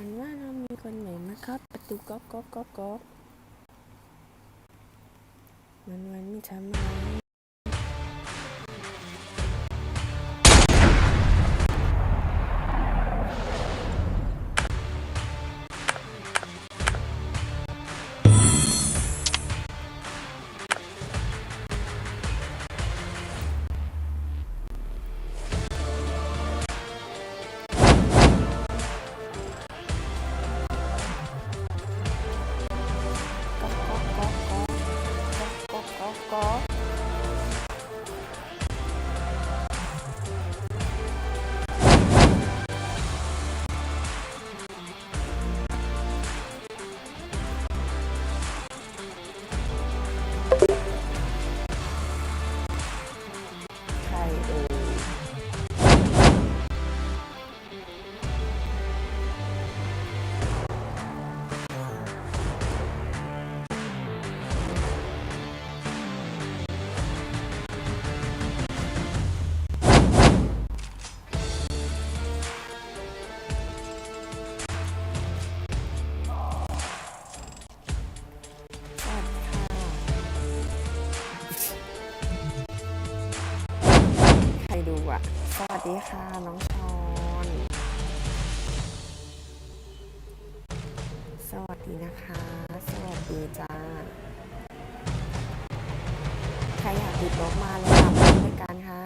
ฝันว่าเรามีคนใหม่มาเคาะประตูก๊อกก๊อกก๊อกก๊อกวันวันไม่ทำอะไร อ สวัสดีค่ะ น้องชอนสวัสดีนะคะ สวัสดีจ้า ใครอยากติดรถมาเลยค่ะมาด้วยกันค่ะ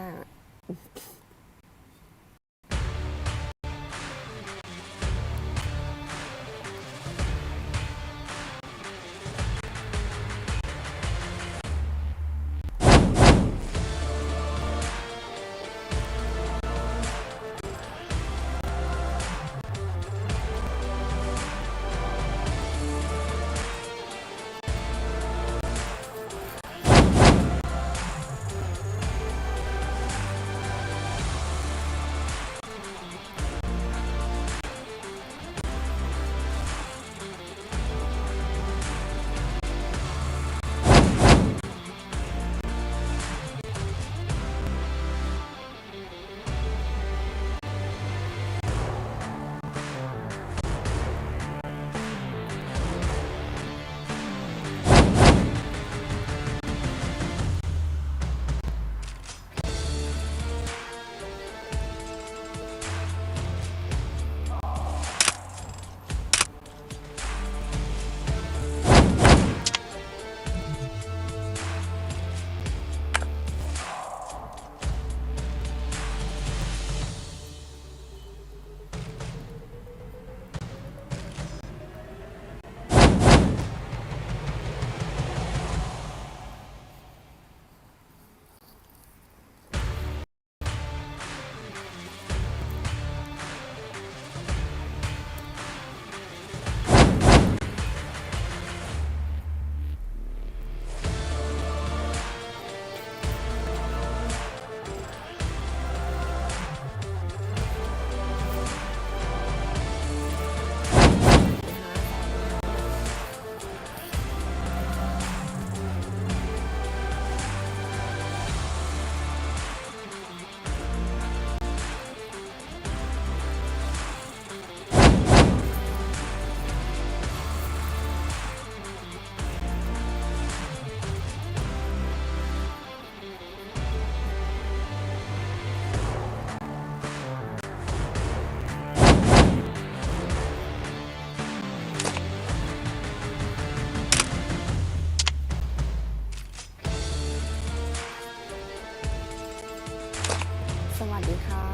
วัสดีค่ะ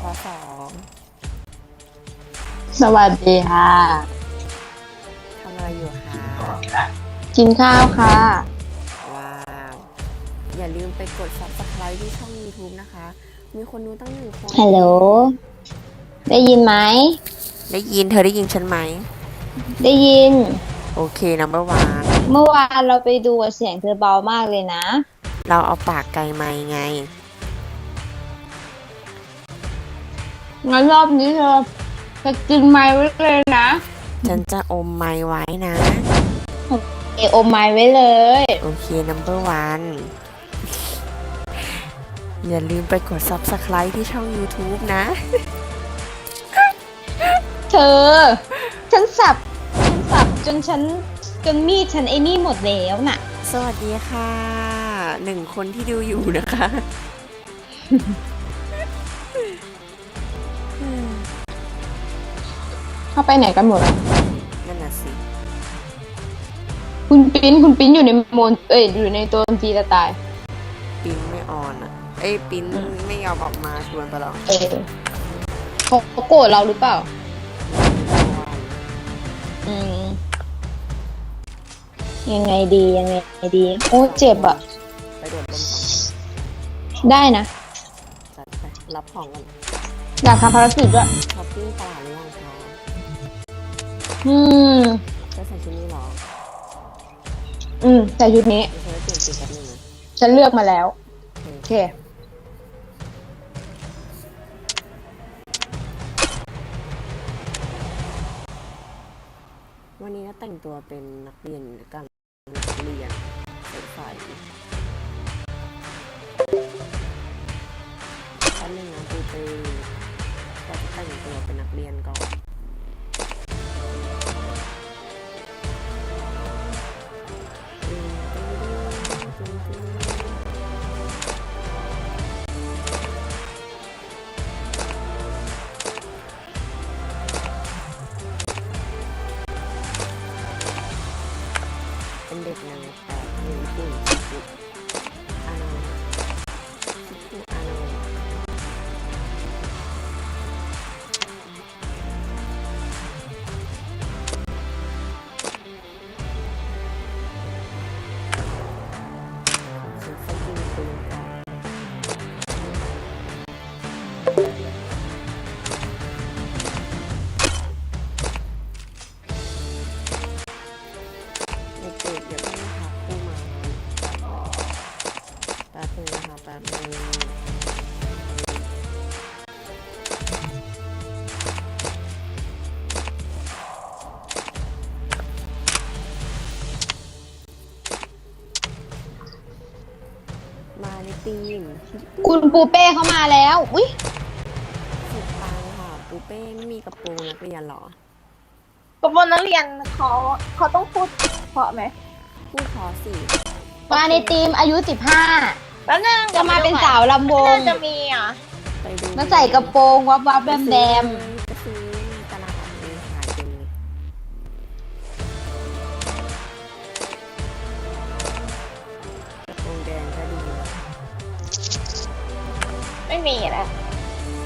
พอสองสวัสดีค่ะ ทำอะไรอยู่คะกินข้าวค่ะ ว้าว อย่าลืมไปกด subscribe ที่ช่อง YouTube นะคะ มีคนดูตั้งหนึ่งคนฮัลโหล ได้ยินไหม ได้ยินเธอได้ยินฉันไหม ได้ยิน โอเค number one เมื่อวานเราไปดูอะเสียงเธอเบามากเลยนะ เราเอาปากไกลไม้ไง งั้นรอบนี้เธอจะกินไม้ไว้เลยนะฉันจะอมไม้ไว้นะ เอโอไม้ไว้เลย โอเค number one อย่าลืมไปกด subscribe ที่ช่อง YouTube นะ เธอจนฉันจนมีดฉันไอ้นี่หมดแล้วน่ะ สวัสดีค่ะ หนึ่งคนที่ดูอยู่นะคะ เข้าไปไหนกันหมดอะนั่นน่ะสิคุณปิ้นคุณปิ้นอยู่ในโมนเอ้ยอยู่ในตัวจีจะตาย ปิ้นไม่ออนอะเอ้ยปิ้นไม่ยอมออกมาชวนไปหรอกเออเขาเขาโกรธเราหรือเปล่า อืมยังไงดียังไงดี โอ้เจ็บอะไปโดดลมสองได้นะ จัดไปรับของกันอยากทำภารกิจด้วยช้อปปิ้งตลาดหรือยังคะ อืม จะใส่ชุดนี้เหรออืมใส่ชุดนี้ ไม่ใช่ว่าเปลี่ยนสีแป๊บนึงนะฉันเลือกมาแล้ว โอโอเคเค วันนี้ก็แต่งตัวเป็นนักเรียนกันนักเรียนใส่ไฟแป๊บนึงนะปูไปก็จะแต่งตัวเป็นนักเรียนก่อนเป็น มาในตีมคุณปูเป้เขามาแล้ว อุ้ยสุดปังค่ะปูเป้ไม่มีกระโปรงนักเรียนเหรอ กระบวนนักเรียนเขาเขาต้องพูดเพราะไหมพูดขอสิมาในทีมอายุสิบห้าแล้วนึงจะมาเป็นสาวลำวงน่าจะมีอะไปดูมาใส่กระโปรงวับวับแบมแบม ม่มีแล้ว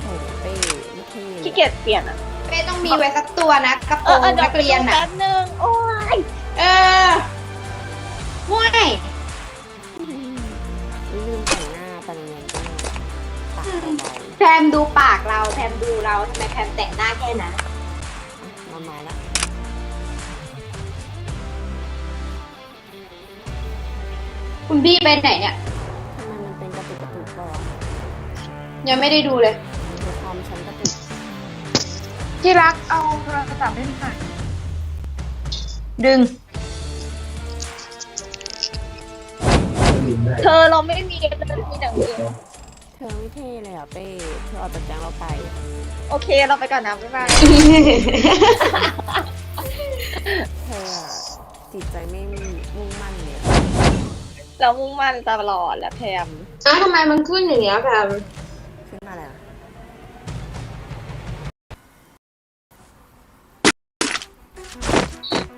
ใส่เป้ไม่เท่ลขี้เกียจเปลี่ยนอะเป้ต้องมีไว้สักตัวนะกระโปเอรองเออเดี๋ยนัวกไปเรียนดูอะแป๊บนึงโอ้ยเออห่วยลืมแต่งหน้าไปโรงเรียนก็ปากเบาแพมดูปากเราแพมดูเราทำไมแพมแต่งหน้าแค่นั้นๆอะมามาละคุณพี่ไปไหนเนี่ย ยังไม่ได้ดูเลยในคอมฉันกระตุกที่รักเอาโทรศัพท์ให้ค่ะดึง เธอเราไม่มีเลยมีแต่เงินเธอไม่เท่เลยอะเป้เธอออกจากแก๊งเราไป โอเคเราไปก่อนนะบ๊ายบายเธออะจิตใจไม่มุ่งมั่นเลยอะ เรามุ่งมั่นตลอดแหละแพม อ้าวทำไมมันขึ้นอย่างเงี้ยแพม ขึ้นมาแล้ว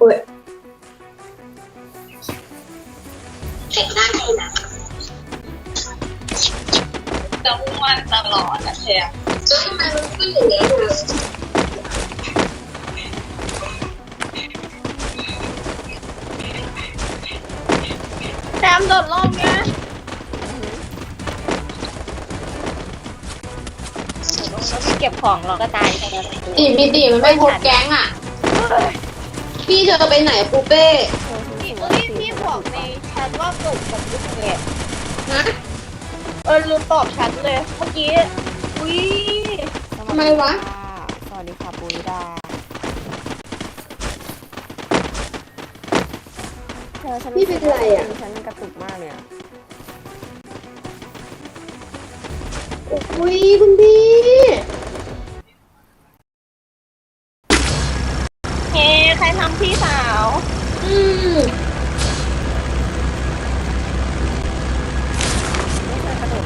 อุ้ยแต่งหน้าแค่นั้นเรามุ่งมั่นตลอดแหละแพมแล้วทำไมมันขึ้นอย่างเงี้ยเธอแพมโดดร่มไง เราไม่เก็บของเราก็ตายแค่นั้นตีมีตีมันไม่พบแก๊งอะ พี่เธอไปไหนปูเป้เธอฉันพี่รู้เอ้สึยกว่าพี่บอกในแชทว่าปลุกกับลูกเกดนะเออลืมตอบแชทเลย เมื่อกี้อุ้ยสวัสดีทำไมวะค่สวัสดีค่ะปูริดาเธอฉันพี่เป็นไรอะฉันมันกระตุกมากเลยอะอุ้ยคุณพี่ พี่สาว อืม